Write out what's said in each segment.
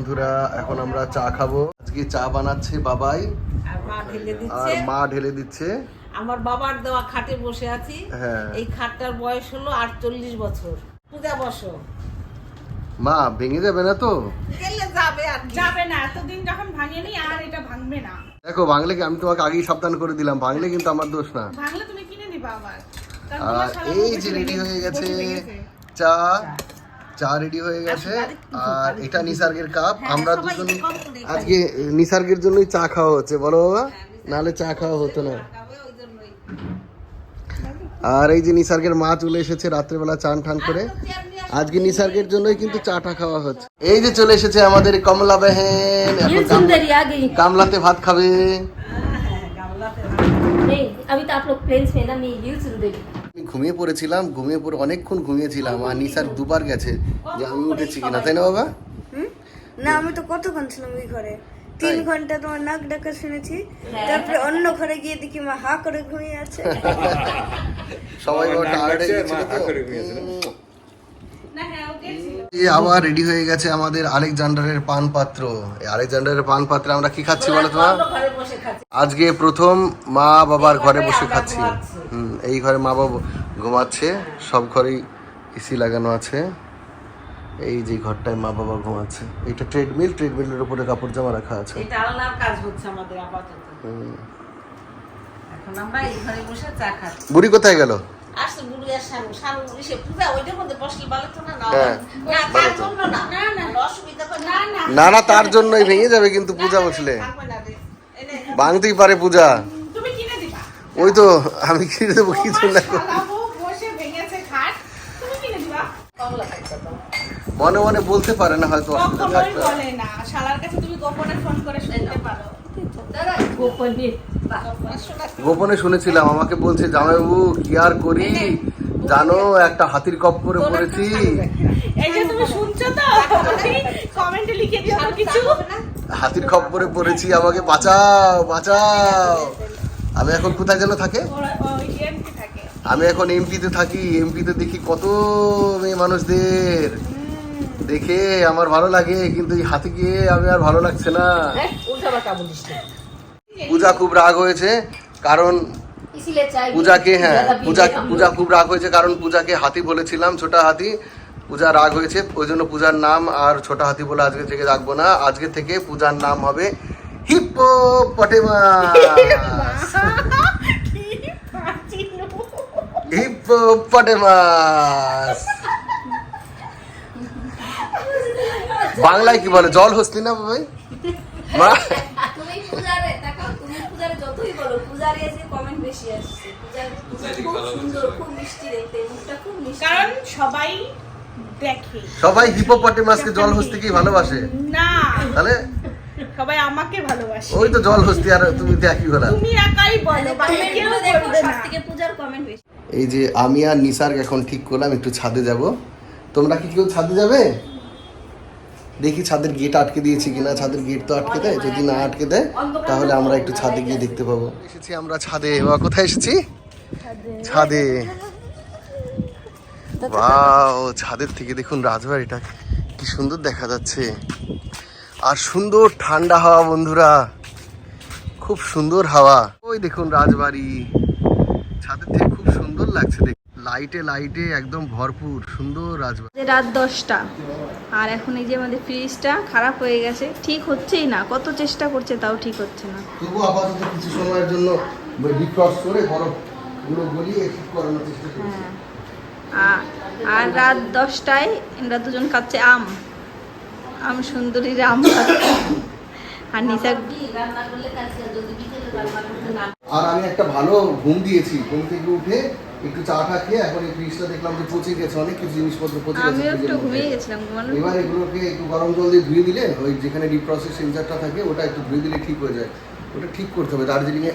বন্ধুরা এখন আমরা চা খাব। আজকে চা বানাচ্ছে বাবাই। আর মা ঢেলে দিচ্ছে। মা ঢেলে দিচ্ছে। আমার বাবার দেওয়া খাটে বসে আছি। হ্যাঁ। এই খাটটার বয়স হলো আটচল্লিশ বছর। পূজা বসো। মা ভেঙে যাবে না তো? গেলে যাবে আর। যাবে না এতদিন যখন ভাঙেনি আর এটা ভাঙবে না। দেখো ভাঙলে কি আমি তোমাকে আগেই সাবধান করে দিলাম। ভাঙলে কিন্তু আমার দোষ না। ভাঙলে তুমি কিনে নিবা আবার। আর এই যে রেডি হয়ে গেছে চা। চা রেডি হয়ে গেছে। আর এটা নিসার্গের কাপ আমরা দুজন আজকে নিসার্গের জন্যই চা খাওয়া হচ্ছে বলো বাবা। নাহলে চা খাওয়া হতো না। আর এই যে নিসার্গের মা চলে এসেছে রাত্রেবেলা চান ঠান করে। আজকে নিসার্গের জন্যই কিন্তু চাটা খাওয়া হচ্ছে। এই যে চলে এসেছে আমাদের কমলা বেহেন। এখন কামলাতে ভাত খাবে। আমি তো আপনার ফ্রেন্ডস না ঘুমিয়ে পড়েছিলাম ঘুমিয়ে পড়ে অনেকক্ষণ ঘুমিয়েছিলাম আর নিসার দুবার গেছে যে আমি উঠেছি কিনা তাই না বাবা? না আমি তো কতক্ষণ ছিলাম ওই ঘরে? তিন ঘণ্টা তোমার নাক ডাকা শুনেছি তারপরে অন্য ঘরে গিয়ে দেখি মা হা করে ঘুমিয়ে আছে। সবাই ওটা আড়ে আবার রেডি হয়ে গেছে আমাদের আলেকজান্ডারের পান পাত্র আলেকজান্ডারের পান পাত্রে আমরা কি খাচ্ছি বলো তোমার আজকে প্রথম মা বাবার ঘরে বসে খাচ্ছি। হুম এই ঘরে মা বাবা ঘুমাচ্ছে সব ঘরেই এসি লাগানো আছে। এই যে ঘরটায় মা বাবা ঘুমাচ্ছে। এটা ট্রেডমিল ট্রেডমিলের উপরে কাপড় জামা রাখা আছে। এটা আল্লাহর কাজ হচ্ছে আমাদের আপাতত। এখন আমরা এই ঘরে বসে চা খাচ্ছি। বুড়ি কোথায় গেল? আসছে বুড়ি আর শানু শানু এসে পূজা ওইটার মধ্যে বসলে ভালো তো না না হ্যাঁ, না তার জন্য না। না না অসুবিধা করে না। না না। না তার জন্যই ভেঙে যাবে কিন্তু পূজা বসলে। ভাঙতেই পারে পূজা। তুমি কিনে দিবা। ওই তো আমি কিনে দেবো কিছু না শালা বউ বসে ভেঙেছে খাট তুমি কিনে দিবা কমলা খাইতে দাও। মনে মনে বলতে পারে না হয়তো বলে না। শালার কাছে তুমি গোপনে ফোন করে শুনতে পারো। গোপনে? শুনেছিলাম আমাকে বলছে জামাইবাবু কি আর করি? জানো একটা হাতির কপ্পরে পড়েছি। হাতির কপ করে হাতির পড়েছি আমাকে বাঁচাও বাঁচাও। আমি এখন কোথায় যেন থাকে? আমি এখন এমপিতে থাকি এমপিতে দেখি কত মেয়ে মানুষদের। দেখে আমার ভালো লাগে কিন্তু এই হাতে গিয়ে আমি আর ভালো লাগছে না। পূজা খুব রাগ হয়েছে কারণ পূজাকে হ্যাঁ পূজা পূজা খুব রাগ হয়েছে কারণ পূজাকে হাতি বলেছিলাম ছোটা হাতি। পূজা রাগ হয়েছে ওই জন্য পূজার নাম আর ছোটা হাতি বলে আজকে থেকে রাখব না। আজকে থেকে পূজার নাম হবে হিপ্পো পটেমা হিপ্পো বাংলায় কি বলে? জল হস্তি না ভাই মা? বলো কারণ সবাই দেখে। সবাই হিপোপটেমাসকে জল হস্তি কি ভালোবাসে? না। তাহলে? সবাই আমাকে ভালোবাসে। ওই তো জল হস্তি আর তুমি দেখি হলা তুমি একাই বলো বাকি কেউ দেখো পূজার কমেন্ট বেশি। এই যে আমি আর নিসার এখন ঠিক করলাম, একটু ছাদে যাব। তোমরা কি কেউ ছাদে যাবে? দেখি ছাদের গেট আটকে দিয়েছি কিনা, ছাদের গেট তো আটকে দেয়, যদি না আটকে দেয়, তাহলে আমরা একটু ছাদে গিয়ে দেখতে পাবো। এসেছি আমরা ছাদে। বা কোথায় এসেছি? ছাদে। বাও ছাদের থেকে দেখুন রাজবাড়িটা কি সুন্দর দেখা যাচ্ছে। আর সুন্দর ঠান্ডা হাওয়া, বন্ধুরা। খুব সুন্দর হাওয়া। ওই দেখুন রাজবাড়ি। ছাদের থেকে লাগছে দেখ। লাইটে লাইটে একদম ভরপুর সুন্দর রাজবাড়ি। রাত দশটা। আর এখন এই যে আমাদের ফ্রিজটা খারাপ হয়ে গেছে ঠিক হচ্ছেই না। কত চেষ্টা করছে তাও ঠিক হচ্ছে না। তবু আপাতত কিছু সময়ের জন্য ডিফ্রস্ট করে বরফগুলো গলিয়ে ঠিক করানোর চেষ্টা করছি। হ্যাঁ। আর রাত দশটায় আমরা দুজন খাচ্ছে আম। আম সুন্দরীর আম খাচ্ছে। আর নিশা রান্না করলে কাছে যদি বিকেলে রান্না করতে না আর আমি একটা ভালো ঘুম দিয়েছি। ঘুম থেকে উঠে একটু চা টা খেয়ে এখন এই ফ্রিজটা দেখলাম যে পচে গেছে অনেক কিছু জিনিসপত্র পচে গেছে আমিও একটু ঘুমিয়ে গেছিলাম ঘুমানোর এবার এগুলোকে একটু গরম জল দিয়ে ধুয়ে দিলে ওই যেখানে রিপ্রসেস সেন্সারটা থাকে ওটা একটু ধুয়ে দিলে ঠিক হয়ে যায়। ওটা ঠিক করতে হবে দার্জিলিং এ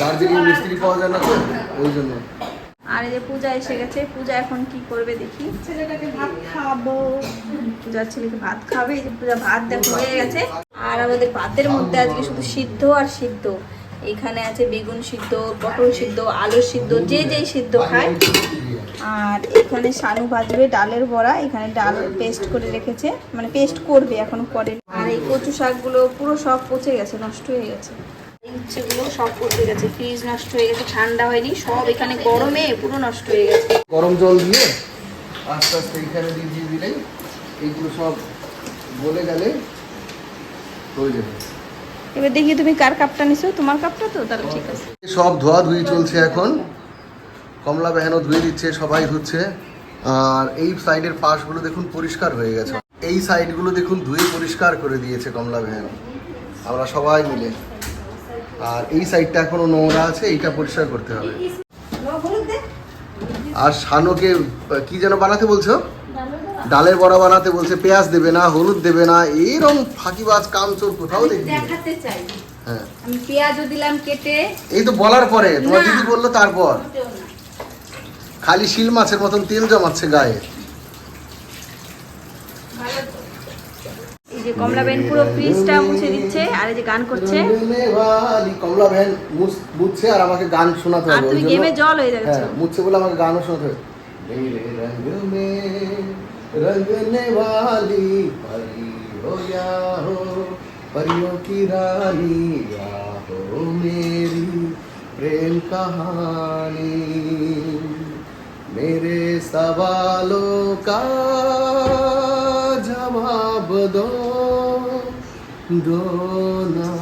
দার্জিলিং মিস্ত্রি পাওয়া যায় না তো ওই জন্য। আর এই যে পূজা এসে গেছে পূজা এখন কি করবে দেখি। ছেলেটাকে ভাত খাব। পূজার ছেলেকে ভাত খাবে এই যে পূজা ভাত দেখো হয়ে গেছে। আর আমাদের ভাতের মধ্যে আজকে শুধু সিদ্ধ আর সিদ্ধ। এখানে আছে বেগুন সিদ্ধ পটল সিদ্ধ আলু সিদ্ধ যে যেই সিদ্ধ খায়। আর এখানে শানু ভাজবে ডালের বড়া এখানে ডাল পেস্ট করে রেখেছে মানে পেস্ট করবে এখনও করে আর এই কচু শাকগুলো পুরো সব পচে গেছে নষ্ট হয়ে গেছে। সব পচে গেছে ফ্রিজ নষ্ট হয়ে গেছে ঠান্ডা হয়নি সব এখানে গরমে পুরো নষ্ট হয়ে গেছে। গরম জল দিয়ে আস্তে আস্তে এখানে দিয়ে দিয়ে দিলেই এইগুলো সব গলে গেলে হয়ে যাবে। এবার দেখি তুমি কার কাপটা নিছো? তোমার কাপটা তো? তাহলে ঠিক আছে। সব ধোয়া ধুই চলছে এখন। কমলা বেহানো ধুয়ে দিচ্ছে, সবাই ধুচ্ছে। আর এই সাইডের পাশগুলো দেখুন পরিষ্কার হয়ে গেছে। এই সাইডগুলো দেখুন ধুয়ে পরিষ্কার করে দিয়েছে কমলা বেহানো। আমরা সবাই মিলে। আর এই সাইডটা এখনও নোংরা আছে, এইটা পরিষ্কার করতে হবে। আর শানোকে, কি যেন বানাতে বলছো? ডালের বড়া বানাতে বলছে পেঁয়াজ দেবে না হলুদ দেবে না এইরকম ফাঁকিবাজ কামচোর কোথাও দেখি দেখাতে চাই। হ্যাঁ। আমি পেঁয়াজও দিলাম কেটে। এই তো বলার পরে তোমার দিদি বলল তারপর। খালি শিল মাছের মতন তেল জমাচ্ছে গায়ে। গান করছে। আর আমাকে গান শোনাতে হবে আর হ্যাঁ, বলে আমাকে গানও শোনাতে হবে। रंगने वाली परी हो या हो, परियों की रानी या हो मेरी प्रेम कहानी। मेरे सवालों का जवाब दो दो ना।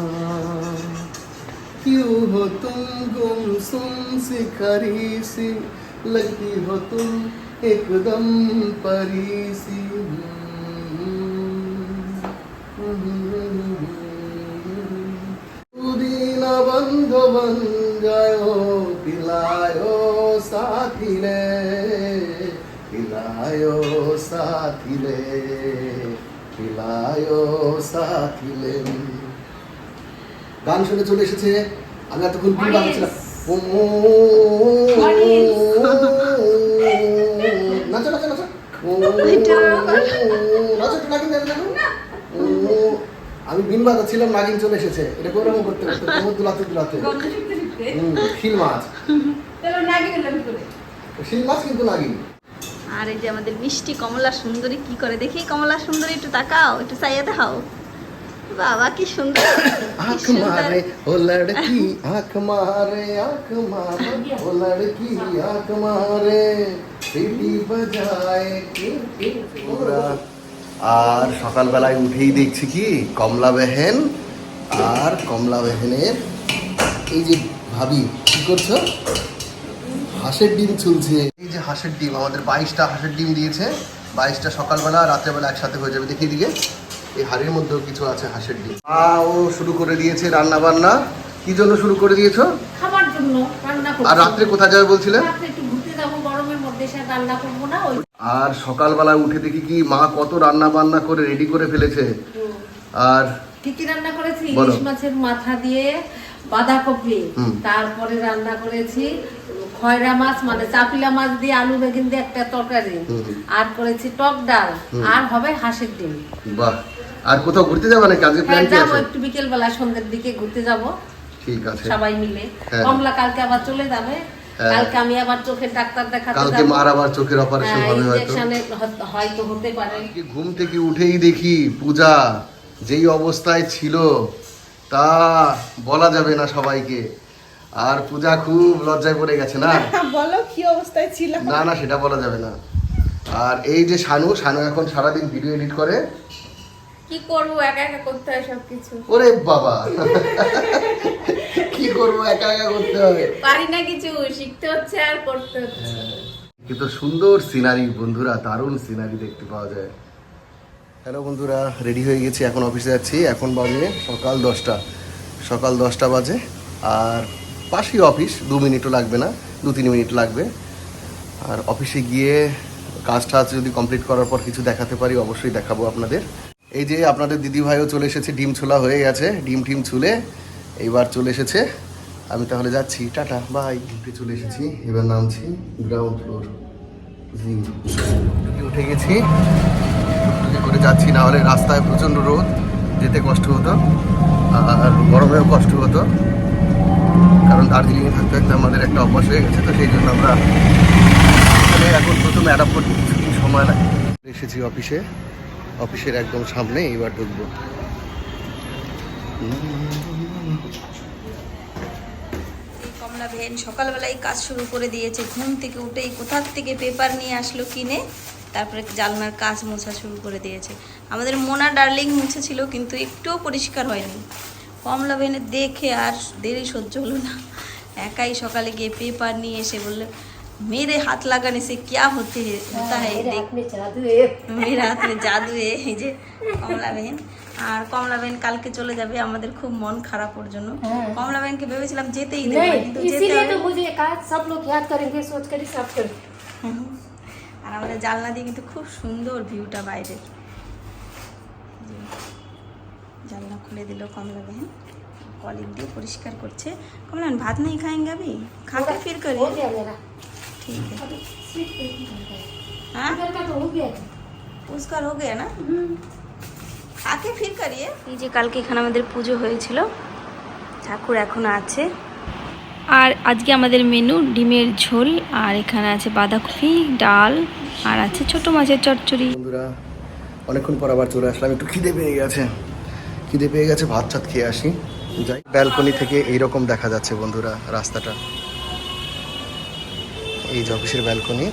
क्यों हो तुम गुमसुम सी खरी सी लगी हो तुम एकदम परी सी দিন বন্ধ বন যায় পিলায়ো সাথিলে পিলায়ো সাথিলে পিলায়ো সাথিলে গান শুনে চলে এসেছে আমি এতক্ষণ কি বানাচ্ছিলাম ও আমি বিন বাজা ছিলাম নাগিন চলে এসেছে। এটা গৌরম করতে করতে কোমর দুলাতে দুলাতে শিল মাছ। শিল মাছ কিন্তু নাগিন। আর এই যে আমাদের মিষ্টি কমলা সুন্দরী কি করে? দেখি কমলা সুন্দরী একটু তাকাও একটু চাইয়া দেখাও। বাবা কি সুন্দর। আখ মারে ও লড়কি আখ মারে আখ মারে ও লড়কি আখ মারে। আর সকালবেলায় উঠেই দেখছি কি কমলা বেহেন আর কমলা বেহেনের এই যে ভাবি কি করছ? হাঁসের ডিম চলছে এই যে হাঁসের ডিম আমাদের বাইশটা হাঁসের ডিম দিয়েছে। বাইশটা সকালবেলা রাত্রেবেলা একসাথে হয়ে যাবে দেখি দিকে এই হাড়ির মধ্যেও কিছু আছে হাঁসের ডিম। মা ও শুরু করে দিয়েছে রান্না বান্না কি জন্য শুরু করে দিয়েছ? আর রাত্রে কোথায় যাবে বলছিলে? রান্না করব না ওই আর সকালবেলা উঠে দেখি কি মা কত রান্না বান্না করে রেডি করে ফেলেছে। আর কি কি রান্না করেছি? ইলিশ মাছের মাথা দিয়ে বাঁধাকপি তারপরে রান্না করেছি খয়রা মাছ মানে চাপিলা মাছ দিয়ে আলু বেগুন দিয়ে একটা তরকারি। আর করেছি টক ডাল আর হবে হাঁসের ডিম। বাহ। আর কোথাও ঘুরতে যাবে নাকি? আজকে প্ল্যান কি আছে? একটু বিকেল বেলা সন্ধ্যের দিকে ঘুরতে যাব। ঠিক আছে। সবাই মিলে। হ্যাঁ। কমলা কালকে আবার চলে যাবে। কালকে আমি আবার চোখের ডাক্তার দেখাতে কালকে মার আবার চোখের অপারেশন হ্যাঁ, হবে হয়তো হয়তো হতে পারে। ঘুম থেকে উঠেই দেখি পূজা যেই অবস্থায় ছিল তা বলা যাবে না সবাইকে। আর পূজা খুব লজ্জায় পড়ে গেছে না? বলো কি অবস্থায় ছিল। না না সেটা বলা যাবে না। আর এই যে শানু শানু এখন সারাদিন ভিডিও এডিট করে। কি করব একা একা করতে হয় সবকিছু। ওরে বাবা। কি করব একা একা করতে হবে? পারি না কিছু শিখতে হচ্ছে আর করতে হচ্ছে। কিন্তু সুন্দর সিনারি বন্ধুরা দারুণ সিনারি দেখতে পাওয়া যায়। হ্যালো বন্ধুরা রেডি হয়ে গেছি এখন অফিসে যাচ্ছি। এখন বাজে সকাল দশটা। সকাল দশটা বাজে। আর পাশেই অফিস দু মিনিটও লাগবে না দু তিন মিনিট লাগবে। আর অফিসে গিয়ে কাজ টাজ যদি কমপ্লিট করার পর কিছু দেখাতে পারি অবশ্যই দেখাবো আপনাদের। এই যে আপনাদের দিদি ভাইও চলে এসেছে, ডিম ছোলা হয়ে গেছে, ডিম টিম ছুলে এইবার চলে এসেছে। আমি তাহলে যাচ্ছি। Tata, bye. চলে এসেছি। এবার নামছি গ্রাউন্ড ফ্লোর উঠে গেছি। করে যাচ্ছি, না হলে রাস্তায় প্রচণ্ড রোদ, যেতে কষ্ট হতো, আর গরমেও কষ্ট হতো। কারণ দার্জিলিংয়ে থাকতে থাকতে আমাদের একটা অভ্যাস হয়ে গেছে, তো সেই জন্য আমরা এখন প্রথমে অ্যাডাপ্ট করতে কিছুদিন সময় লাগে। এসেছি অফিসে অফিসের একদম সামনে এবার ঢুকবো। কমলা সকালবেলায় কাজ শুরু করে দিয়েছে। ঘুম থেকে উঠেই কোথার থেকে পেপার নিয়ে আসলো কিনে, তারপরে জালনার কাজ মোছা শুরু করে দিয়েছে। আমাদের মোনা ডার্লিং মুছেছিল, কিন্তু একটুও পরিষ্কার হয়নি। কমলা ভেনে দেখে আর দেরি সহ্য হলো না। একাই সকালে গিয়ে পেপার নিয়ে এসে বলল মেরে হাত লাগানে সে क्या होते है होता है देख মেয়ের হাত মে জাদু এ, এই যে কমলা বেন আর কমলা বেন কালকে চলে যাবে আমাদের খুব মন খারাপ ওর জন্য কমলা বেনকে ভেবেছিলাম যেতেই দেবো नहीं কিন্তু যেতে इसीलिए হবে तो मुझे कहा सब लोग याद करेंगे सोच कर ही सब कर আর আমাদের জানলা দিয়ে কিন্তু খুব সুন্দর ভিউটা বাইরের যে জানলা খুলে দিল কমলা বেন কলিং দিয়ে পরিষ্কার করছে কমলা বেন ভাত नहीं खाएंगे अभी खा के फिर हो करिए गया मेरा ठीक है अभी स्वीट बेकिंग करना है हाँ इधर का तो हो गया था পুরস্কার हो गया ना আগে ফির করিয়ে এই যে কালকে এখানে আমাদের পুজো হয়েছিল ঠাকুর এখনো আছে আর আজকে আমাদের মেনু ডিমের ঝোল আর এখানে আছে বাঁধাকপি ডাল আর আছে ছোট মাছের চচ্চড়ি বন্ধুরা অনেকক্ষণ পর আবার চলে আসলাম একটু খিদে পেয়ে গেছে খিদে পেয়ে গেছে ভাত টাত খেয়ে আসি যাই ব্যালকনি থেকে এইরকম দেখা যাচ্ছে বন্ধুরা রাস্তাটা এই যে ব্যালকনি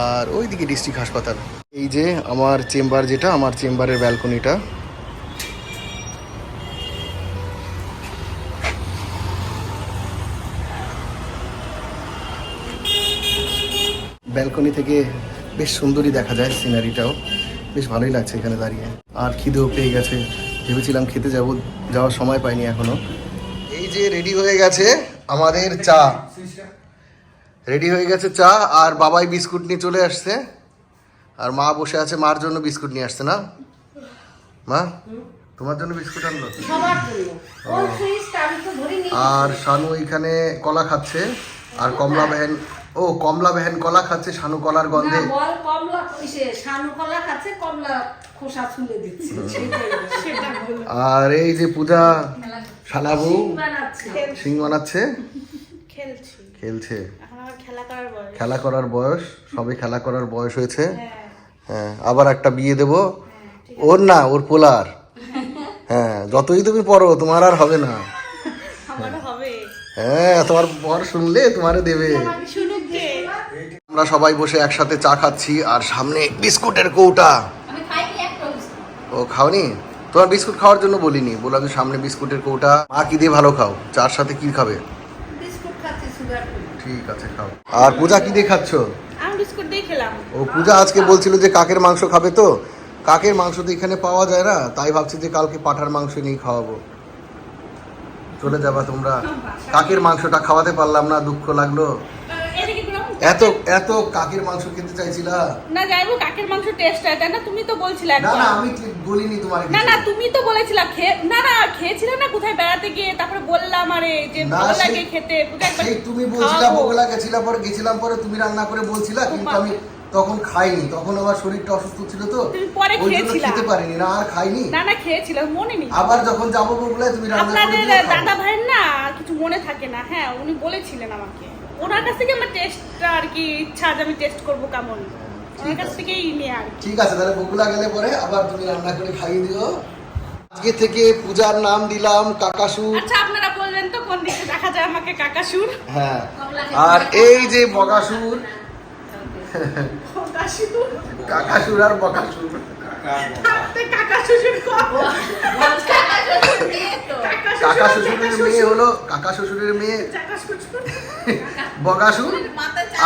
আর ওইদিকে ডিস্ট্রিক্ট হাসপাতাল। এই যে আমার চেম্বার যেটা, আমার চেম্বারের ব্যালকনিটা ব্যালকনি থেকে বেশ সুন্দরই দেখা যায় সিনারিটাও বেশ ভালোই লাগছে এখানে দাঁড়িয়ে। আর খিদেও পেয়ে গেছে। ভেবেছিলাম খেতে যাব, যাওয়ার সময় পাইনি এখনও। এই যে রেডি হয়ে গেছে আমাদের চা। রেডি হয়ে গেছে চা আর বাবাই বিস্কুট নিয়ে চলে আসছে। আর মা বসে আছে মার জন্য বিস্কুট নিয়ে আসছে না? মা তোমার জন্য বিস্কুট আনলো? আর শানু এখানে কলা খাচ্ছে আর কমলা বেহেন ও কমলা বেহেন কলা খাচ্ছে শানু কলার গন্ধে। না, বল কমলা ইসে শানু কলা খাচ্ছে কমলা খোসা ছুলে দিচ্ছে। সেটা বলো। আর এই যে পূজা শালাবু বানাচ্ছে। সিং বানাচ্ছে? খেলছি। খেলা করার বয়স। খেলা করার বয়স সবে খেলা করার বয়স হয়েছে। হ্যাঁ। আবার একটা বিয়ে দেব। ওর না ওর পোলার। হ্যাঁ যতই তুমি পড়ো তোমার আর হবে না। হ্যাঁ তোমার বর শুনলে তোমারে দেবে। আমরা সবাই বসে একসাথে চা খাচ্ছি আর সামনে বিস্কুটের কৌটা। আমি খাইনি একটা ও খাওনি? তোমার বিস্কুট খাওয়ার জন্য বলিনি। বললাম যে সামনে বিস্কুটের কৌটা। মা কি দিয়ে ভালো খাও? চার সাথে কি খাবে? ঠিক আছে খাও। আর পূজা কি দিয়ে খাচ্ছ? আমি বিস্কুট দিয়ে খেলাম। ও পূজা আজকে বলছিল যে কাকের মাংস খাবে তো। কাকের মাংস তো এখানে পাওয়া যায় না তাই ভাবছি যে কালকে পাঠার মাংস নিয়ে খাওয়াবো। চলে যাবা তোমরা। কাকের মাংসটা খাওয়াতে পারলাম না দুঃখ লাগল। এত এত কাকের মাংস খেতে চাইছিলা? না যাইবো কাকের মাংস টেস্ট হয় তাই না? তুমি তো বলছিলে না না আমি বলিনি তোমার না না তুমি তো বলেছিলা খেয়ে না না খেয়েছিলে না কোথায় বেড়াতে গিয়ে? তারপরে বললাম আরে যে না, ভালো লাগে খেতে সেই তুমি বলছিলা। বগলা পরে গেছিলাম পরে তুমি রান্না করে বলছিলা কিন্তু আমি তখন খাইনি। তখন আমার শরীরটা অসুস্থ ছিল তো পরে ওই জন্য খেয়েছিলা। খেতে পারিনি না আর খাইনি। না না খেয়েছিল মনে নেই। আবার যখন যাব বগলায় তুমি রান্না করে। দাদা ভাইয়ের না কিছু মনে থাকে না। হ্যাঁ উনি বলেছিলেন আমাকে। ওনার কাছ থেকে আমার টেস্টটা আর কি ইচ্ছা যে আমি টেস্ট করব কেমন? ওনার কাছ থেকেই নিয়ে আর ঠিক আছে তাহলে বগুলা গেলে পরে আবার তুমি রান্না করে খাইয়ে দিও। আজকে থেকে পূজার নাম দিলাম কাকাসুর আচ্ছা আপনারা বলবেন তো কোন দিকে দেখা যায় আমাকে কাকাসুর? হ্যাঁ। আর এই যে বগাসুর কাকাসুর কাকাসুর আর বকাসুর। কাকা শ্বশুরের মেয়ে হলো কাকা শ্বশুরের মেয়ে বগাসুর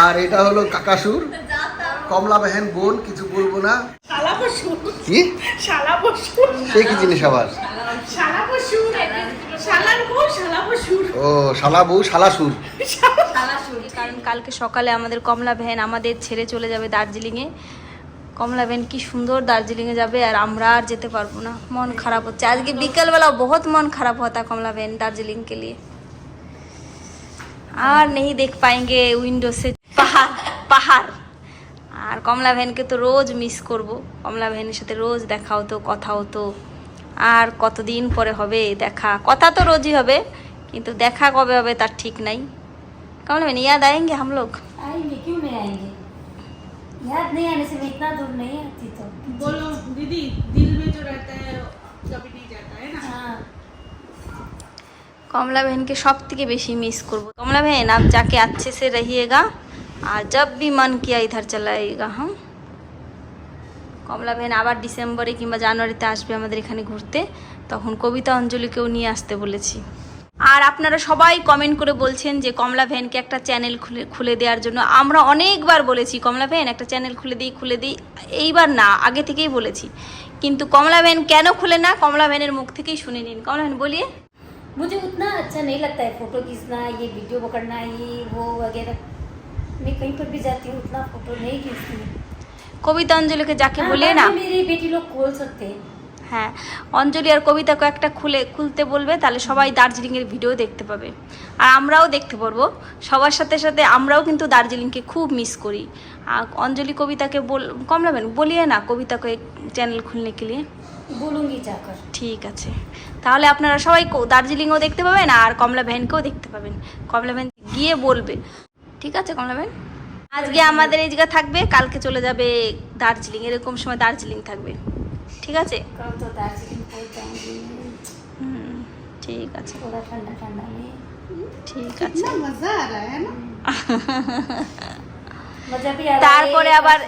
আর এটা হলো কাকাসুর। কমলা বেহেন বোন কিছু বলব না। শালা কি? সে কি জিনিস আবার? শালা বউ শালা বসুর। ও শালা বউ শালাসুর কারণ কালকে সকালে আমাদের কমলা ভ্যান আমাদের ছেড়ে চলে যাবে দার্জিলিংয়ে। কমলাবেন কি সুন্দর দার্জিলিংয়ে যাবে আর আমরা আর যেতে পারব না। মন খারাপ হচ্ছে। আজকে বিকেলবেলা বহুত মন খারাপ হতা কমলাবেন দার্জিলিং কে লিয়ে আর নেই দেখ পাएंगे উইন্ডো সে পাহাড় পাহাড়। আর কমলা ভ্যানকে তো রোজ মিস করব। কমলা ভ্যানের সাথে রোজ দেখা হতো, কথা হতো। আর কতদিন পরে হবে দেখা? কথা তো রোজই হবে, কিন্তু দেখা কবে হবে তার ঠিক নাই। কমলা ভ্যান ইয়াদ আয়েঙ্গে হাম লোক? আয়েঙ্গে, কিউ নেই আয়েঙ্গে? याद नहीं आने से मैं इतना दूर नहीं आती तो बोलो दीदी दिल में जो रहता है कभी नहीं जाता है ना हाँ कमला बहन के सब থেকে বেশি মিস করব कमला बहन आप जाके अच्छे से रहिएगा और जब भी मन किया इधर चला आइएगा हम কমলা বহন আবার ডিসেম্বরে কিংবা জানুয়ারিতে আসবে আমাদের এখানে ঘুরতে তখন কবিতা অঞ্জলিকেও নিয়ে আসতে বলেছি আর আপনারা সবাই কমেন্ট করে বলছেন যে কমলা ভ্যানকে একটা চ্যানেল খুলে খুলে দেওয়ার জন্য আমরা অনেকবার বলেছি কমলা ভ্যান একটা চ্যানেল খুলে দিই খুলে দিই এইবার না আগে থেকেই বলেছি কিন্তু কমলা ভ্যান কেন খুলে না কমলা ভ্যানের মুখ থেকেই শুনে নিন কমলা ভ্যান বলিয়ে मुझे उतना अच्छा नहीं लगता है फोटो खींचना ये वीडियो पकड़ना ये वो वगैरह मैं कहीं पर भी जाती हूँ उतना फोटो नहीं खींचती हूँ কবিতা অঞ্জলিকে যাকে हाँ, বলিয়ে बाद না में मेरी बेटी लोग खोल सकते हैं হ্যাঁ অঞ্জলি আর কবিতা কয়েকটা খুলে খুলতে বলবে তাহলে সবাই দার্জিলিংয়ের ভিডিও দেখতে পাবে। আর আমরাও দেখতে পারব। সবার সাথে সাথে আমরাও কিন্তু দার্জিলিংকে খুব মিস করি। আর অঞ্জলি কবিতাকে বল কমলা ম্যাম বলিয়ে না কবিতা কয়েক চ্যানেল খুলনে কে লিয়ে? ঠিক আছে। তাহলে আপনারা সবাই দার্জিলিংও দেখতে পাবেন আর কমলা ভ্যানকেও দেখতে পাবেন। কমলা ভ্যান গিয়ে বলবে। ঠিক আছে কমলা ভ্যান আজকে আমাদের এই জায়গা থাকবে কালকে চলে যাবে দার্জিলিং। এরকম সময় দার্জিলিং থাকবে। ঠিক আছে? ঠিক আছে। ঠিক আছে। তারপরে আবার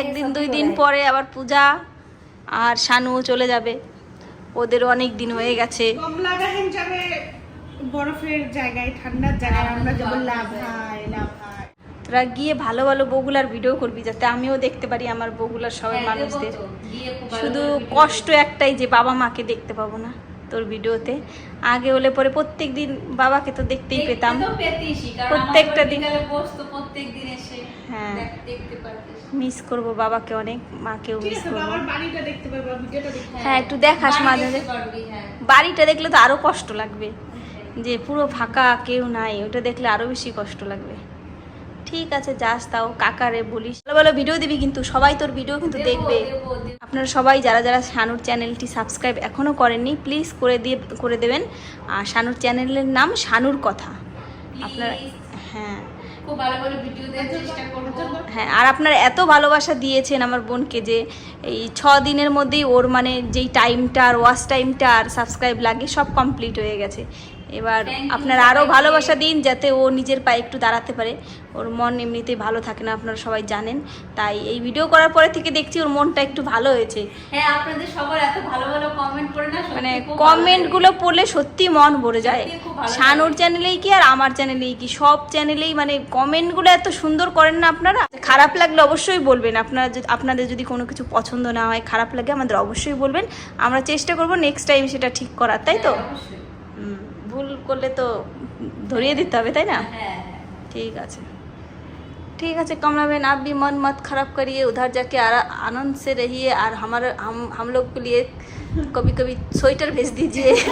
একদিন দুই দিন পরে আবার পূজা আর শানু চলে যাবে। ওদের অনেক দিন হয়ে গেছে। বরফের জায়গায় ঠান্ডার জায়গায়। আমরা যাব লাভ লাভ তোরা গিয়ে ভালো ভালো বগুলার ভিডিও করবি যাতে আমিও দেখতে পারি আমার বগুলার সবাই হ্যাঁ, মানুষদের শুধু কষ্ট একটাই যে বাবা মাকে দেখতে পাবো না তোর ভিডিওতে আগে হলে পরে প্রত্যেক দিন বাবাকে তো দেখতেই পেতাম। প্রত্যেকটা দিন প্রত্যেক দিন এসে হ্যাঁ। মিস করব বাবাকে অনেক মাকেও মিস করব। বাবার বাড়িটা দেখতে পারবে ভিডিওটা দেখতে হ্যাঁ একটু দেখাস মাঝে মাঝে। হ্যাঁ। বাড়িটা দেখলে তো আরও কষ্ট লাগবে। যে পুরো ফাঁকা কেউ নাই ওটা দেখলে আরও বেশি কষ্ট লাগবে। ঠিক আছে যাস তাও কাকারে বলিস। ভালো ভালো ভিডিও দিবি কিন্তু সবাই তোর ভিডিও কিন্তু দেখবে। আপনারা সবাই যারা যারা শানুর চ্যানেলটি সাবস্ক্রাইব এখনও করেননি প্লিজ করে দিয়ে করে দেবেন। আর শানুর চ্যানেলের নাম শানুর কথা। আপনারা হ্যাঁ। খুব ভালো ভালো ভিডিও দেওয়ার চেষ্টা করব। হ্যাঁ আর আপনারা এত ভালোবাসা দিয়েছেন আমার বোনকে যে এই ছ দিনের মধ্যেই ওর মানে যেই টাইমটা আর ওয়াচ টাইমটা আর সাবস্ক্রাইব লাগে সব কমপ্লিট হয়ে গেছে। এবার আপনারা আরও ভালোবাসা দিন যাতে ও নিজের পায়ে একটু দাঁড়াতে পারে। ওর মন এমনিতেই ভালো থাকে না আপনারা সবাই জানেন। তাই এই ভিডিও করার পরে থেকে দেখছি ওর মনটা একটু ভালো হয়েছে। হ্যাঁ আপনাদের সবার এত ভালো ভালো কমেন্ট করে না মানে কমেন্টগুলো পড়লে সত্যি মন ভরে যায়। শানুর চ্যানেলেই কি আর আমার চ্যানেলেই কি? সব চ্যানেলেই মানে কমেন্টগুলো এত সুন্দর করেন না আপনারা? খারাপ লাগলে অবশ্যই বলবেন। আপনারা যদি আপনাদের যদি কোনো কিছু পছন্দ না হয় খারাপ লাগে আমাদের অবশ্যই বলবেন। আমরা চেষ্টা করব নেক্সট টাইম সেটা ঠিক করার তাই তো লাগে। অবশ্যই। হুম, ভুল করলে তো ধরিয়ে দিতে হবে তাই না হ্যাঁ ठीक है ठीक है कमला बहन आप भी मन मत खराब करिए उधर जाके आरा- आनंद से रहिए और हमारे हम हम लोग के लिए कभी कभी स्वेटर भेज दीजिए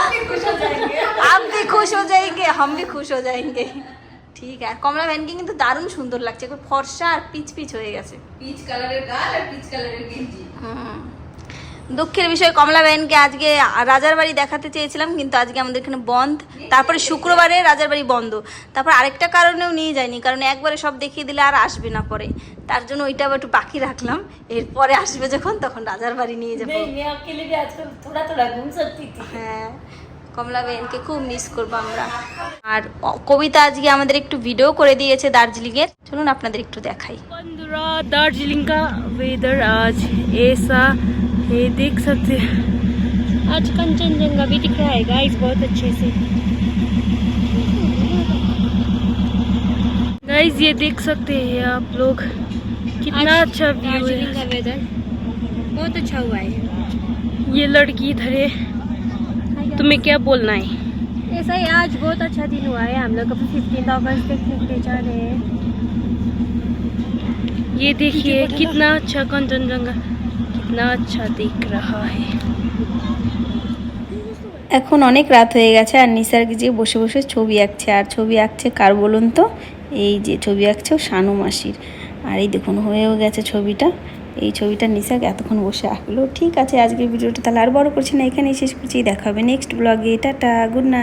आप भी खुश हो जाएंगे हम भी खुश हो जाएंगे ঠিক আছে কমলা ভ্যানকে কিন্তু দারুণ সুন্দর লাগছে একটু ফর্সা আর পিচ পিচ হয়ে গেছে পিচ কালারের গাল আর পিচ কালারের গেঞ্জি হুম। দুঃখের বিষয় কমলা বেনকে আজকে রাজার বাড়ি দেখাতে চেয়েছিলাম কিন্তু আজকে আমাদের এখানে বন্ধ। তারপরে শুক্রবারে রাজার বাড়ি বন্ধ। তারপর আরেকটা কারণেও নিয়ে যায়নি কারণ একবারে সব দেখিয়ে দিলে আর আসবে না পরে। তার জন্য ওইটা একটু বাকি রাখলাম। এরপরে আসবে যখন তখন রাজার বাড়ি নিয়ে যাব। হ্যাঁ কমলা বেনকে খুব মিস করব আমরা। আর কবিতা আজকে আমাদের একটু ভিডিও করে দিয়েছে দার্জিলিংয়ের। চলুন আপনাদের একটু দেখাই। বন্ধুরা দার্জিলিং কা ওয়েদার আজ এসা है देख सकते हैं। आज कंचनजंगा भी दिख रहा है गाइस बहुत अच्छे से। गाइस ये देख सकते हैं आप लोग कितना अच्छा व्यू है। का वेदर बहुत अच्छा हुआ है। ये लड़की इधर है। तुम्हें क्या बोलना है? ऐसा ही आज बहुत अच्छा दिन हुआ है हम लोग अभी फिफ्टीन अगस्त देखने के जा रहे हैं। ये देखिए कितना अच्छा कंचनजंगा। कितना अच्छा दिख रहा है এখন অনেক রাত হয়ে গেছে আর নিসার যে বসে বসে ছবি আঁকছে আর ছবি আঁকছে কার বলুন তো এই যে ছবি আঁকছে ও শানু মাসির আর এই দেখুন হয়েও গেছে ছবিটা এই ছবিটা নিসাক এতক্ষণ বসে আঁকলো ঠিক আছে আজকের ভিডিওটা তাহলে আর বড় করছি না এখানেই শেষ করছি দেখা হবে নেক্সট ব্লগে টাটা গুড নাইট